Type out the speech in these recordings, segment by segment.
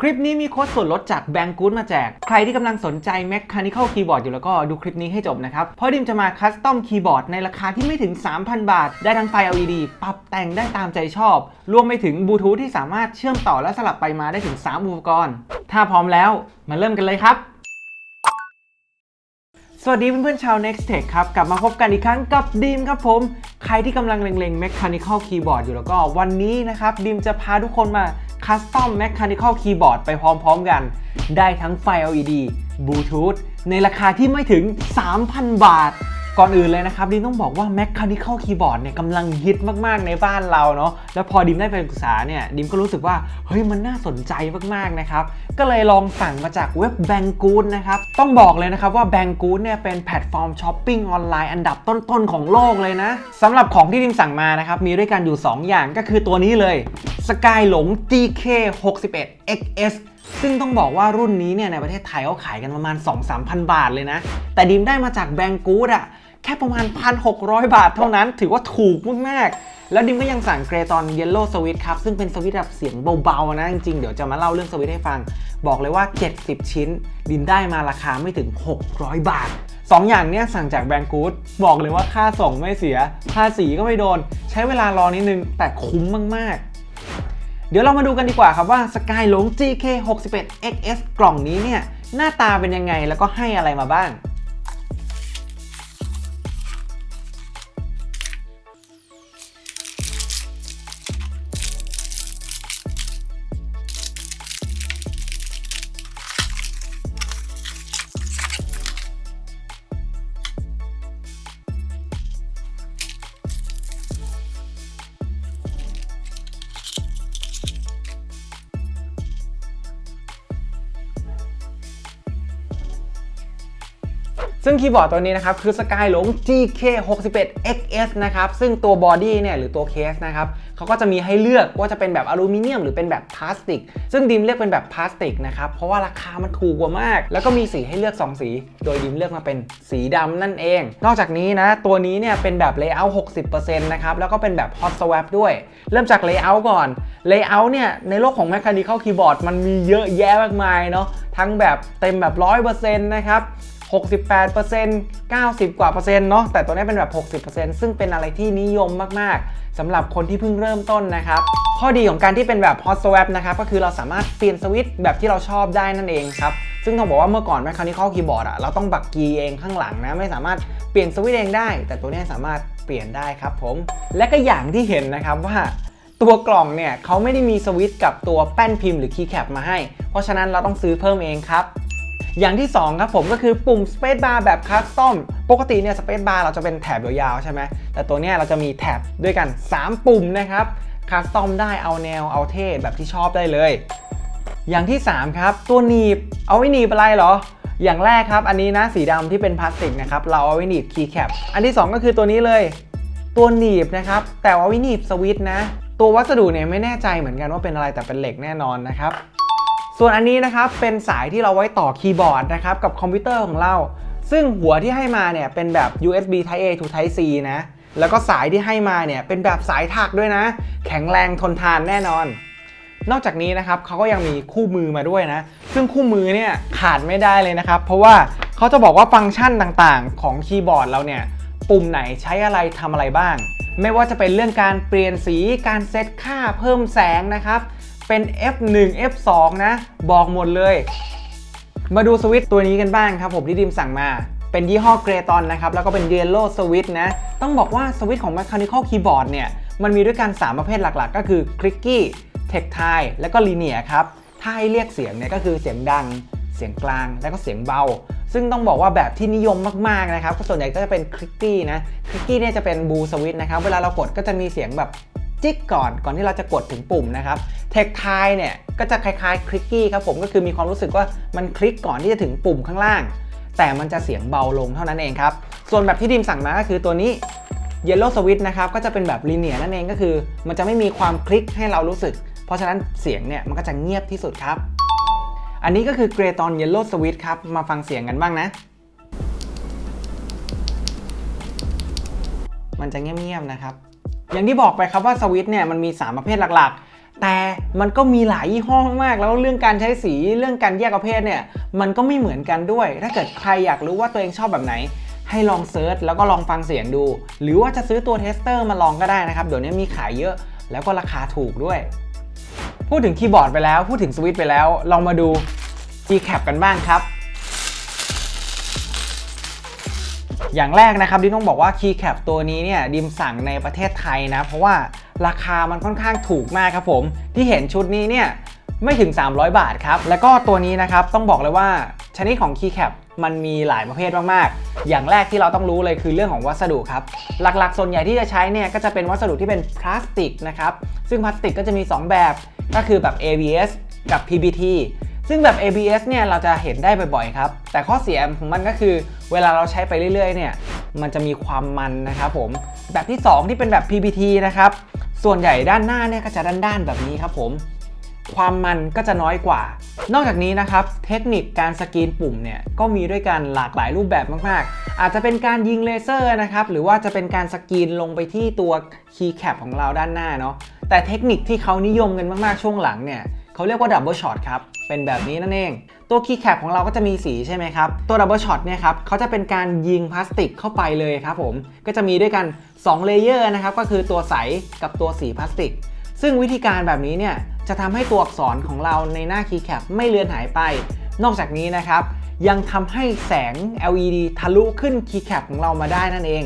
คลิปนี้มีโค้ดส่วนลดจากแบงกูดมาแจก ใครที่กำลังสนใจ Mechanical Keyboard อยู่แล้วก็ดูคลิปนี้ให้จบนะครับ เพราะดิมจะมาคัสตอมคีย์บอร์ดในราคาที่ไม่ถึง 3,000 บาท ได้ทั้งไฟ LED ปรับแต่งได้ตามใจชอบ รวมไปถึงบลูทูธที่สามารถเชื่อมต่อและสลับไปมาได้ถึง 3 อุปกรณ์ ถ้าพร้อมแล้วมาเริ่มกันเลยครับสวัสดีเพื่อนๆชาว Next Tech ครับ กลับมาพบกันอีกครั้งกับดีมครับผม ใครที่กำลังเล็งๆ Mechanical Keyboard อยู่แล้วก็วันนี้นะครับดีมจะพาทุกคนมา Custom Mechanical Keyboard ไปพร้อมๆกัน ได้ทั้งไฟ LED Bluetooth ในราคาที่ไม่ถึง 3,000 บาท ก่อนอื่นเลยนะครับดิมต้องบอกว่า Mechanical Keyboard เนี่ยกำลังฮิตมากๆในบ้านเราเนาะแล้วพอดิมได้ไปศึกษาเนี่ยดิมก็รู้สึกว่าเฮ้ยมันน่าสนใจมากๆนะครับก็เลยลองสั่งมาจากเว็บ b a n g o o d นะครับต้องบอกเลยนะครับว่า b a n g o o d เนี่ยเป็นแพลตฟอร์มช้อปปิ้งออนไลน์อันดับต้นๆของโลกเลยนะสำหรับของที่ดิมสั่งมานะครับมีด้วยกันอยู่ 2 อย่างก็คือตัวนี้เลย Sky หลง GK 61 XS ซึ่งต้องบอกว่ารุ่นนี้เนี่ยในประเทศไทยเขาขายกันประมาณ 2-3,000 บาทเลยนะ แต่ดิมได้มาจากแบงกูดอะ แค่ประมาณ 1,600 บาทเท่านั้น ถือว่าถูกมากๆ แล้วดิมก็ยังสั่งเกรตอนเยลโล่สวิตครับ ซึ่งเป็นสวิตแบบเสียงเบาๆนะ จริงๆ เดี๋ยวจะมาเล่าเรื่องสวิตให้ฟัง บอกเลยว่า 70 ชิ้น ดิมได้มาราคาไม่ถึง 600 บาท 2ออย่างเนี้ยสั่งจากแบงกูดบอกเลยว่าค่าส่งไม่เสีย ภาษีก็ไม่โดน ใช้เวลารอนิดนึงแต่คุ้มมากๆเดี๋ยวเรามาดูกันดีกว่าครับว่า Sky หลง GK 61 XS กล่องนี้เนี่ย หน้าตาเป็นยังไงแล้วก็ให้อะไรมาบ้าง ซึ่งคีย์บอร์ดตัวนี้นะครับคือ Sky หลง GK 61 XS นะครับซึ่งตัวบอดี้เนี่ยหรือตัวเคสนะครับเขาก็จะมีให้เลือกว่าจะเป็นแบบอลูมิเนียมหรือเป็นแบบพลาสติก ซึ่งดิมเลือกเป็นแบบพลาสติกนะครับเพราะว่าราคามันถูกกว่ามาก แล้วก็มีสีให้เลือก 2 สี โดยดิมเลือกมาเป็นสีดำนั่นเอง นอกจากนี้นะตัวนี้เนี่ยเป็นแบบ layout 60%นะครับแล้วก็เป็นแบบ hot swap ด้วย เริ่มจาก layout ก่อน layout เนี่ยในโลกของ mechanical keyboard มันมีเยอะแยะมากมายเนาะทั้งแบบเต็มแบบ 100%นะครับ 68% 90 กว่าเปอร์เซ็นต์เนาะแต่ตัวนี้เป็นแบบ 60%ซึ่งเป็นอะไรที่นิยมมากๆสำหรับคนที่เพิ่งเริ่มต้นนะครับ ข้อดีของการที่เป็นแบบ hot swap นะครับก็คือเราสามารถเปลี่ยนสวิตช์แบบที่เราชอบได้นั่นเองครับซึ่งต้องบอกว่าเมื่อก่อน mechanical keyboard อะเราต้องบักกีเองข้างหลังนะ ไม่สามารถเปลี่ยนสวิตช์เองได้ แต่ตัวนี้สามารถเปลี่ยนได้ครับผม และก็อย่างที่เห็นนะครับว่าตัวกล่องเนี่ยเขาไม่ได้มีสวิตช์กับตัวแป้นพิมพ์หรือคีย์แคปมาให้ เพราะฉะนั้นเราต้องซื้อเพิ่มเองครับ อย่างที่ 2 ครับผมก็คือปุ่ม Space Bar แบบคัสตอมปกติเนี่ย Space Bar เราจะเป็นแถบยาวๆใช่ไหมแต่ตัวเนี้ยเราจะมีแถบด้วยกัน 3 ปุ่มนะครับคัสตอมได้เอาแนวเอาเท่แบบที่ชอบได้เลย อย่างที่ 3 ครับ ตัวหนีบเอาไว้หนีบอะไรเหรอ อย่างแรกครับ อันนี้นะสีดำที่เป็นพลาสติกนะครับเราเอาไว้หนีบคีย์แคปอันที่ 2 ก็คือตัวนี้เลย ตัวหนีบนะครับแต่ว่าไว้หนีบสวิตช์นะ ตัววัสดุเนี่ยไม่แน่ใจเหมือนกันว่าเป็นอะไรแต่เป็นเหล็กแน่นอนนะครับ ส่วนอันนี้นะครับเป็นสายที่เราไว้ต่อคีย์บอร์ดนะครับกับคอมพิวเตอร์ของเรา ซึ่งหัวที่ให้มาเนี่ยเป็นแบบ USB Type A to Type C นะแล้วก็สายที่ให้มาเนี่ยเป็นแบบสายถักด้วยนะ แข็งแรงทนทานแน่นอน นอกจากนี้นะครับเขาก็ยังมีคู่มือมาด้วยนะ ซึ่งคู่มือเนี่ยขาดไม่ได้เลยนะครับ เพราะว่าเขาจะบอกว่าฟังก์ชันต่างๆ ของคีย์บอร์ดเราเนี่ยปุ่มไหนใช้อะไรทำอะไรบ้าง ไม่ว่าจะเป็นเรื่องการเปลี่ยนสีการเซตค่าเพิ่มแสงนะครับ เป็น F1 F2 นะ บอกหมดเลย มาดูสวิตช์ตัวนี้กันบ้างครับผมที่ดิมสั่งมาเป็นยี่ห้อเกรตอนนะครับ แล้วก็เป็น Yellow Switch นะ ต้องบอกว่าสวิตช์ของ Mechanical Keyboard เนี่ย มันมีด้วยกัน 3 ประเภทหลักๆ ก็คือ Clicky Tactile แล้วก็ Linear ครับ ถ้าให้เรียกเสียงเนี่ยก็คือเสียงดัง เสียงกลาง แล้วก็เสียงเบา ซึ่งต้องบอกว่าแบบที่นิยมมากๆนะครับ ก็ส่วนใหญ่ก็จะเป็น Clicky นะ Clicky เนี่ยจะเป็นบูสวิตนะครับ เวลาเรากดก็จะมีเสียงแบบ จิ๊กก่อนก่อนที่เราจะกดถึงปุ่มนะครับเทคไทเนี่ยก็จะคล้ายๆคลิกกี้ครับผมก็คือมีความรู้สึกว่ามันคลิกก่อนที่จะถึงปุ่มข้างล่าง แต่มันจะเสียงเบาลงเท่านั้นเองครับ ส่วนแบบที่ดิมสั่งมาก็คือตัวนี้ Yellow Switch นะครับก็จะเป็นแบบลีเนียนั่นเองก็คือ มันจะไม่มีความคลิกให้เรารู้สึก เพราะฉะนั้นเสียงเนี่ยมันก็จะเงียบที่สุดครับ อันนี้ก็คือเกรตอน Yellow Switch ครับมาฟังเสียงกันบ้างนะมันจะเงียบๆนะครับ อย่างที่บอกไปครับว่าสวิตเนี่ยมันมี 3 ประเภทหลักๆ แต่มันก็มีหลายยี่ห้อมากแล้วเรื่องการใช้สีเรื่องการแยกประเภทเนี่ยมันก็ไม่เหมือนกันด้วย ถ้าเกิดใครอยากรู้ว่าตัวเองชอบแบบไหน ให้ลองเซิร์ชแล้วก็ลองฟังเสียงดู หรือว่าจะซื้อตัวเทสเตอร์มาลองก็ได้นะครับเดี๋ยวนี้มีขายเยอะแล้วก็ราคาถูกด้วย พูดถึงคีย์บอร์ดไปแล้วพูดถึงสวิตไปแล้ว ลองมาดู G-Cap กันบ้างครับ อย่างแรกนะครับดิมต้องบอกว่า Keycap ตัวนี้เนี่ยดิมสั่งในประเทศไทยนะ เพราะว่าราคามันค่อนข้างถูกมากครับผม ที่เห็นชุดนี้เนี่ยไม่ถึง 300 บาทครับ แล้วก็ตัวนี้นะครับต้องบอกเลยว่าชนิดของ Keycap มันมีหลายประเภทมากๆ อย่างแรกที่เราต้องรู้เลยคือเรื่องของวัสดุครับ หลักๆ ส่วนใหญ่ที่จะใช้เนี่ยก็จะเป็นวัสดุที่เป็นพลาสติกนะครับ ซึ่งพลาสติกก็จะมี 2 แบบ ก็คือแบบ ABS กับ PBT ซึ่งแบบ ABS เนี่ยเราจะเห็นได้บ่อยๆครับ แต่ข้อเสียของมันก็คือ เวลาเราใช้ไปเรื่อยๆเนี่ย มันจะมีความมันนะครับผม แบบที่ 2 ที่เป็นแบบ PBT นะครับ ส่วนใหญ่ด้านหน้าเนี่ยก็จะด้านๆแบบนี้ครับผม ความมันก็จะน้อยกว่า นอกจากนี้นะครับ เทคนิคการสกรีนปุ่มเนี่ยก็มีด้วยกันหลากหลายรูปแบบมากๆ อาจจะเป็นการยิงเลเซอร์นะครับ หรือว่าจะเป็นการสกรีนลงไปที่ตัวคีย์แคปของเราด้านหน้าเนาะ แต่เทคนิคที่เขานิยมกันมากๆช่วงหลังเนี่ย เขาเรียกว่าดับเบิลช็อตครับ เป็นแบบนี้นั่นเอง ตัวคีย์แคปของเราก็จะมีสีใช่ไหมครับ ตัวดับเบิลช็อตเนี่ยครับเขาจะเป็นการยิงพลาสติกเข้าไปเลยครับผม ก็จะมีด้วยกัน2เลเยอร์นะครับ ก็คือตัวใสกับตัวสีพลาสติก ซึ่งวิธีการแบบนี้เนี่ยจะทำให้ตัวอักษรของเราในหน้าคีย์แคปไม่เลือนหายไป นอกจากนี้นะครับยังทำให้แสง LED ทะลุขึ้นคีย์แคปของเรามาได้นั่นเอง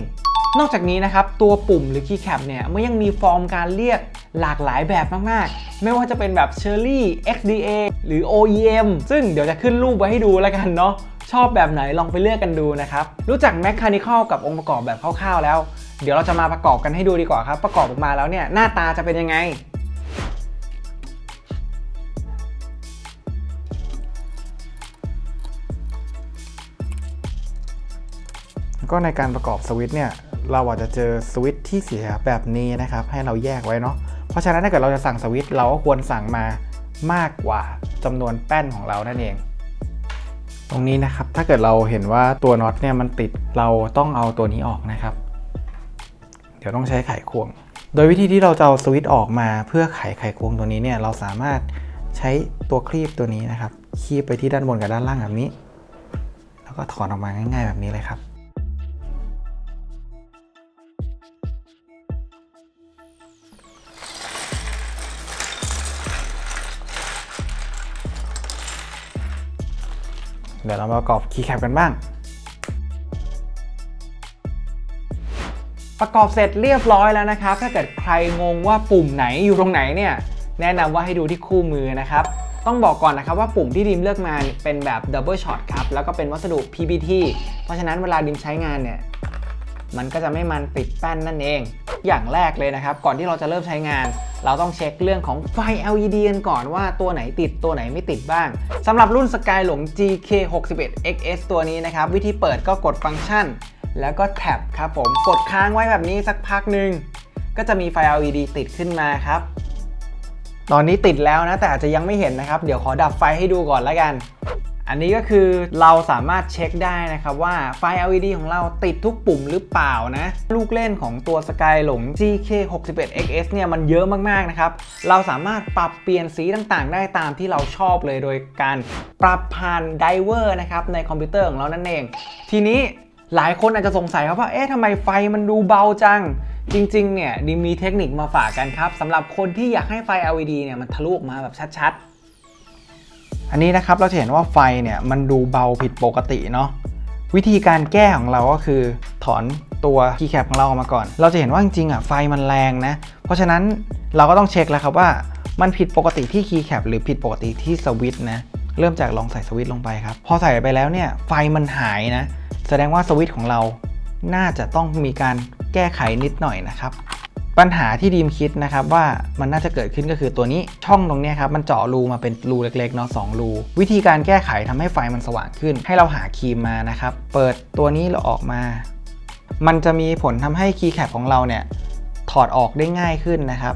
นอกจากนี้นะครับ ตัวปุ่มหรือคีย์แคปเนี่ยมันยังมีฟอร์มการเรียกหลากหลายแบบมาก ๆ ไม่ว่าจะเป็นแบบ Cherry XDA หรือ OEM ซึ่งเดี๋ยวจะขึ้นรูปไว้ให้ดูแล้วกันเนาะชอบแบบไหนลองไปเลือกกันดูนะครับ รู้จัก Mechanical กับองค์ประกอบแบบคร่าวๆแล้ว เดี๋ยวเราจะมาประกอบกันให้ดูดีกว่าครับ ประกอบออกมาแล้วเนี่ยหน้าตาจะเป็นยังไง ก็ในการประกอบสวิตช์เนี่ย เราอาจจะเจอสวิตช์ที่เสียแบบนี้นะครับ ให้เราแยกไว้เนาะเพราะฉะนั้นถ้าเกิดเราจะสั่งสวิตช์เราก็ควรสั่งมามากกว่าจำนวนแป้นของเรานั่นเอง ตรงนี้นะครับถ้าเกิดเราเห็นว่าตัวน็อตเนี่ยมันติดเราต้องเอาตัวนี้ออกนะครับ เดี๋ยวต้องใช้ไขควง โดยวิธีที่เราจะเอาสวิตช์ออกมาเพื่อไขไขควงตัวนี้เนี่ยเราสามารถใช้ตัวคลีปตัวนี้นะครับคีบไปที่ด้านบนกับด้านล่างแบบนี้ แล้วก็ถอนออกมาง่าย ๆ แบบนี้เลยครับ เดี๋ยวเรามาประกอบคีย์แคปกันบ้าง ประกอบเสร็จเรียบร้อยแล้วนะครับ ถ้าเกิดใครงงว่าปุ่มไหนอยู่ตรงไหนเนี่ย แนะนำว่าให้ดูที่คู่มือนะครับ ต้องบอกก่อนนะครับว่าปุ่มที่ดิมเลือกมาเป็นแบบดับเบิลช็อตครับ แล้วก็เป็นวัสดุ PBT เพราะฉะนั้นเวลาดิมใช้งานเนี่ย มันก็จะไม่มันติดแป้นนั่นเอง อย่างแรกเลยนะครับ ก่อนที่เราจะเริ่มใช้งาน เราต้องเช็คเรื่องของไฟ LED กันก่อนว่าตัวไหนติดตัวไหนไม่ติดบ้างสำหรับรุ่น Sky หลง GK61XS ตัวนี้นะครับ วิธีเปิดก็กดฟังก์ชัน แล้วก็แท็บครับผมกดค้างไว้แบบนี้สักพักหนึ่งก็จะมีไฟ LED ติดขึ้นมาครับ ตอนนี้ติดแล้วนะแต่อาจจะยังไม่เห็นนะครับ เดี๋ยวขอดับไฟให้ดูก่อนล้วกัน อันนี้ก็คือเราสามารถเช็คได้นะครับว่าไฟ LED ของเราติดทุกปุ่มหรือเปล่านะ ลูกเล่นของตัว Sky หลง GK61XS เนี่ยมันเยอะมากๆนะครับ เราสามารถปรับเปลี่ยนสีต่างๆ ได้ตามที่เราชอบเลยโดยการปรับผ่านไดเวอร์นะครับในคอมพิวเตอร์ของเรานั่นเอง ทีนี้หลายคนอาจจะสงสัยครับว่า เอ๊ะทำไมไฟมันดูเบาจัง จริง ๆ เนี่ยดิมมีเทคนิคมาฝากกันครับสำหรับคนที่อยากให้ไฟ LED เนี่ยมันทะลุออกมาแบบชัดๆ อันนี้นะครับเราจะเห็นว่าไฟเนี่ยมันดูเบาผิดปกติเนาะวิธีการแก้ของเราก็คือถอนตัวคีย์แคปของเราออกมาก่อน เราจะเห็นว่าจริงๆอะไฟมันแรงนะ เพราะฉะนั้นเราก็ต้องเช็คแล้วครับว่ามันผิดปกติที่คีย์แคปหรือผิดปกติที่สวิตช์นะเริ่มจากลองใส่สวิตช์ลงไปครับ พอใส่ไปแล้วเนี่ยไฟมันหายนะ แสดงว่าสวิตช์ของเราน่าจะต้องมีการแก้ไขนิดหน่อยนะครับ ปัญหาที่ดีมคิดนะครับว่ามันน่าจะเกิดขึ้นก็คือตัวนี้ช่องตรงนี้ครับมันเจาะรูมาเป็นรูเล็กๆเนาะสองรู วิธีการแก้ไขทำให้ไฟมันสว่างขึ้น ให้เราหาครีมมานะครับเปิดตัวนี้เราออกมา มันจะมีผลทำให้คีย์แคปของเราเนี่ยถอดออกได้ง่ายขึ้นนะครับ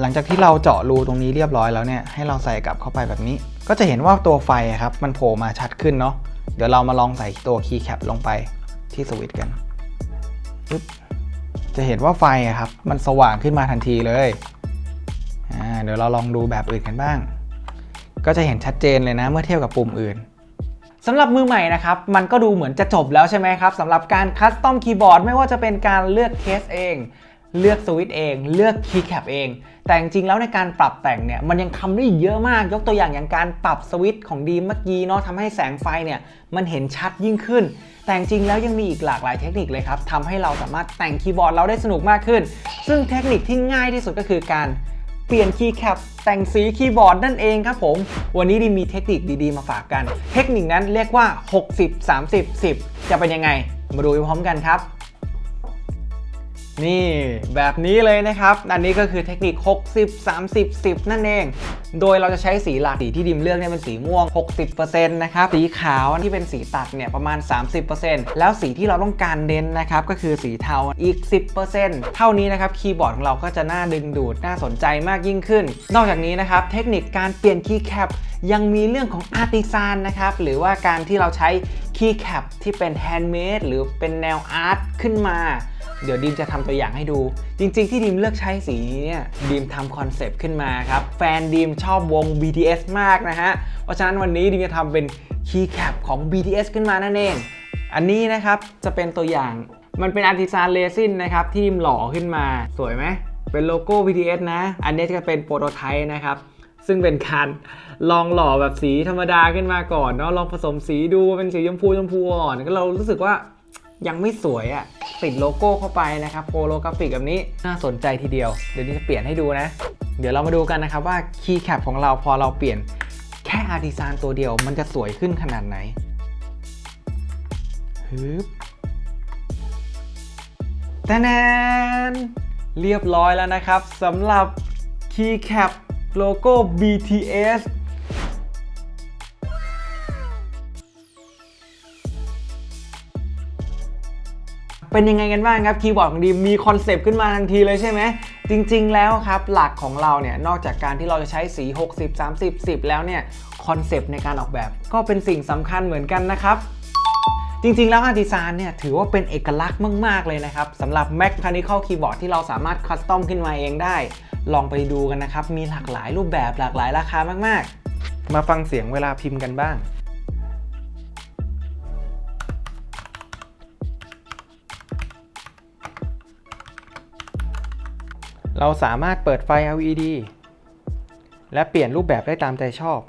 หลังจากที่เราเจาะรูตรงนี้เรียบร้อยแล้วเนี่ยให้เราใส่กลับเข้าไปแบบนี้ ก็จะเห็นว่าตัวไฟครับมันโผล่มาชัดขึ้นเนาะเดี๋ยวเรามาลองใส่ตัวคีย์แคปลงไปที่สวิตช์กันปึ๊บ จะเห็นว่าไฟครับ มันสว่างขึ้นมาทันทีเลยเดี๋ยวเราลองดูแบบอื่นกันบ้าง ก็จะเห็นชัดเจนเลยนะเมื่อเทียบกับปุ่มอื่นสำหรับมือใหม่นะครับ มันก็ดูเหมือนจะจบแล้วใช่ไหมครับสำหรับการคัสตอมคีย์บอร์ดไม่ว่าจะเป็นการเลือกเคสเอง เลือกสวิตช์เอง เลือกคีย์แคปเอง แต่จริงๆแล้วในการปรับแต่งเนี่ยมันยังทำได้เยอะมากยกตัวอย่างอย่างการปรับสวิตช์ของดีเมื่อกี้เนาะทำให้แสงไฟเนี่ยมันเห็นชัดยิ่งขึ้น แต่จริงๆแล้วยังมีอีกหลากหลายเทคนิคเลยครับทำให้เราสามารถแต่งคีย์บอร์ดเราได้สนุกมากขึ้น ซึ่งเทคนิคที่ง่ายที่สุดก็คือการเปลี่ยนคีย์แคปแต่งสีคีย์บอร์ดนั่นเองครับผม วันนี้ดีมีเทคนิคดีๆมาฝากกัน เทคนิคนั้นเรียกว่า 60 30 10 จะเป็นยังไง มาดูไปพร้อมกันครับ นี่แบบนี้เลยนะครับ อันนี้ก็คือเทคนิค 60 30 10 นั่นเอง โดยเราจะใช้สีหลักสีที่ดิมเลือกเนี่ยเป็นสีม่วง 60%นะครับ สีขาวที่เป็นสีตัดเนี่ยประมาณ 30%แล้วสีที่เราต้องการเน้นนะครับก็คือสีเทาอีก 10%เท่านี้นะครับคีย์บอร์ดของเราก็จะน่าดึงดูดน่าสนใจมากยิ่งขึ้น นอกจากนี้นะครับเทคนิคการเปลี่ยนคีย์แคปยังมีเรื่องของอาร์ติซานนะครับหรือว่าการที่เราใช้คีย์แคปที่เป็นแฮนด์เมดหรือเป็นแนวอาร์ตขึ้นมา เดี๋ยวดีมจะทำตัวอย่างให้ดู จริง ๆ ที่ดีมเลือกใช้สีนี้เนี่ยดีมทำคอนเซปต์ขึ้นมาครับ แฟนดีมชอบวง BTS มากนะฮะ เพราะฉะนั้นวันนี้ดีมจะทำเป็นคีย์แคปของ BTS ขึ้นมานั่นเอง อันนี้นะครับจะเป็นตัวอย่างมันเป็นอาร์ติซานเรซินนะครับที่ดีมหล่อขึ้นมาสวยไหมเป็นโลโก้ BTS นะ อันนี้จะเป็นโปรโตไทป์นะครับซึ่งเป็นการลองหล่อแบบสีธรรมดาขึ้นมาก่อนเนาะลองผสมสีดูเป็นสีชมพูชมพูอ่อนก็เรารู้สึกว่ายังไม่สวยอะ่ะ ติดโลโก้เข้าไปนะครับโปโลกราฟิกแบบนี้น่าสนใจทีเดียว เดี๋ยวนี้จะเปลี่ยนให้ดูนะ เดี๋ยวเรามาดูกันนะครับว่าคีย์แคปของเราพอเราเปลี่ยนแค่อาร์ติซานตัวเดียวมันจะสวยขึ้นขนาดไหนฮึบแตนนเรียบร้อยแล้วนะครับสำหรับคีย์แคปโลโก้ BTS เป็นยังไงกันบ้างครับคีย์บอร์ดของดีมมีคอนเซปต์ขึ้นมาทันทีเลยใช่ไหมจริงๆแล้วครับหลักของเราเนี่ยนอกจากการที่เราจะใช้สี 60 30 10 แล้วเนี่ยคอนเซปต์ในการออกแบบ ก็เป็นสิ่งสำคัญเหมือนกันนะครับจริงๆ แล้วอาร์ติซานเนี่ยถือว่าเป็นเอกลักษณ์มาก ๆ เลยนะครับสำหรับ Mechanical Keyboard ที่เราสามารถคัสตอมขึ้นมาเองได้ ลองไปดูกันนะครับ มีหลากหลายรูปแบบหลากหลายราคามาก ๆ มาฟังเสียงเวลาพิมพ์กันบ้าง เราสามารถเปิดไฟ LED และเปลี่ยนรูปแบบได้ตามใจชอบ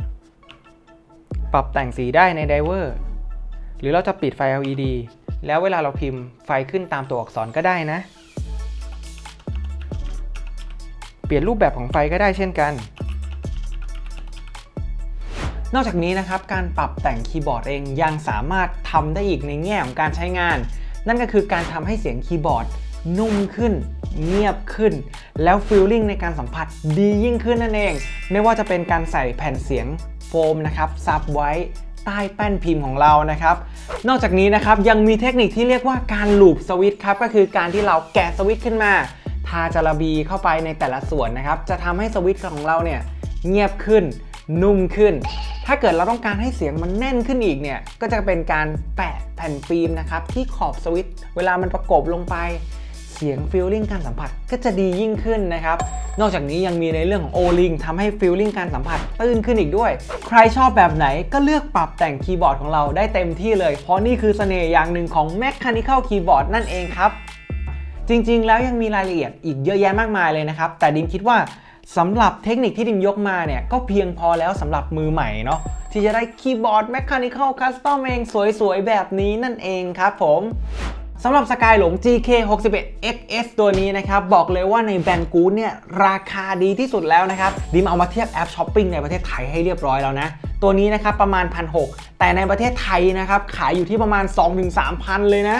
ปรับแต่งสีได้ในไดเวอร์ หรือเราจะปิดไฟ LED แล้วเวลาเราพิมพ์ไฟขึ้นตามตัวอักษรก็ได้นะ เปลี่ยนรูปแบบของไฟก็ได้เช่นกัน นอกจากนี้นะครับ การปรับแต่งคีย์บอร์ดเองยังสามารถทำได้อีกในแง่ของการใช้งาน นั่นก็คือการทำให้เสียงคีย์บอร์ด นุ่มขึ้น เงียบขึ้น แล้วฟีลลิ่งในการสัมผัสดียิ่งขึ้นนั่นเอง ไม่ว่าจะเป็นการใส่แผ่นเสียงโฟมนะครับซับไว้ใต้แป้นพิมพ์ของเรานะครับ นอกจากนี้นะครับยังมีเทคนิคที่เรียกว่าการลูปสวิตช์ครับก็คือการที่เราแกะสวิตช์ขึ้นมา ทาจาระบีเข้าไปในแต่ละส่วนนะครับ จะทำให้สวิตช์ของเราเนี่ยเงียบขึ้น นุ่มขึ้น ถ้าเกิดเราต้องการให้เสียงมันแน่นขึ้นอีกเนี่ยก็จะเป็นการแปะแผ่นฟิล์มนะครับที่ขอบสวิตช์เวลามันประกบลงไป สียงฟีลลิ่งการสัมผัสก็จะดียิ่งขึ้นนะครับ นอกจากนี้ยังมีในเรื่องของโอลิงทำให้ฟีลลิ่งการสัมผัสตื้นขึ้นอีกด้วย ใครชอบแบบไหนก็เลือกปรับแต่งคีย์บอร์ดของเราได้เต็มที่เลย เพราะนี่คือเสน่ห์อย่างหนึ่งของ Mechanical Keyboard นั่นเองครับ จริงๆ แล้วยังมีรายละเอียดอีกเยอะแยะมากมายเลยนะครับ แต่ดิมคิดว่าสำหรับเทคนิคที่ดิมยกมาเนี่ยก็เพียงพอแล้วสำหรับมือใหม่เนาะที่จะได้คีย์บอร์ด Mechanical Custom เองสวยๆ แบบนี้นั่นเองครับผม สำหรับสกายหลง GK 61 XS ตัวนี้นะครับ บอกเลยว่าในแบรนกูเนี่ย ราคาดีที่สุดแล้วนะครับ ดิมเอามาเทียบแอปช้อปปิ้งในประเทศไทยให้เรียบร้อยแล้วนะ ตัวนี้นะครับประมาณ 1,600 แต่ในประเทศไทยนะครับ ขายอยู่ที่ประมาณ 2-3,000 เลยนะ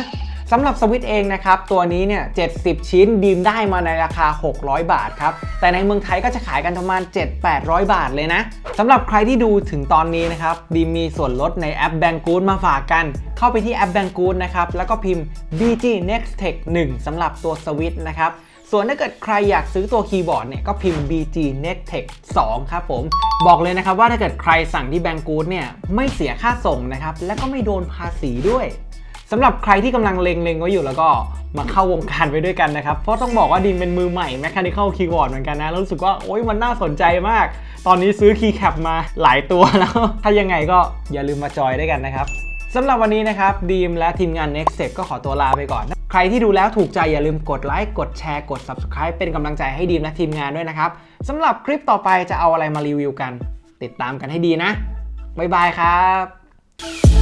สำหรับสวิตเองนะครับ ตัวนี้เนี่ย 70 ชิ้นดีมได้มาในราคา 600 บาทครับ แต่ในเมืองไทยก็จะขายกันประมาณ 7-800 บาทเลยนะสำหรับใครที่ดูถึงตอนนี้นะครับ ดีมมีส่วนลดในแอป b a n g o o d มาฝากกัน เข้าไปที่แอป b a n g o o d นะครับ แล้วก็พิมพ์ BG Next Tech 1สำหรับตัวสวิตนะครับส่วนถ้าเกิดใครอยากซื้อตัวคีย์บอร์ดเนี่ยก็พิมพ์ BG Next Tech 2 ครับผม บอกเลยนะครับว่าถ้าเกิดใครสั่งที่ b a n g o o d เนี่ยไม่เสียค่าส่งนะครับ และก็ไม่โดนภาษีด้วย สำหรับใครที่กำลังเล็งๆไว้อยู่แล้วก็มาเข้าวงการไปด้วยกันนะครับ เพราะต้องบอกว่าดีมเป็นมือใหม่ Mechanical Keyboard เหมือนกันนะ แล้วรู้สึกว่าโอ๊ยมันน่าสนใจมาก ตอนนี้ซื้อ Keycap มาหลายตัวแล้ว ถ้ายังไงก็อย่าลืมมาจอยด้วยกันนะครับสำหรับวันนี้นะครับดีมและทีมงาน Next Step ก็ขอตัวลาไปก่อน ใครที่ดูแล้วถูกใจอย่าลืมกดไลค์กดแชร์กด Subscribe เป็นกำลังใจให้ดีมและทีมงานด้วยนะครับสำหรับคลิปต่อไปจะเอาอะไรมารีวิวกัน ติดตามกันให้ดีนะบ๊ายบายครับ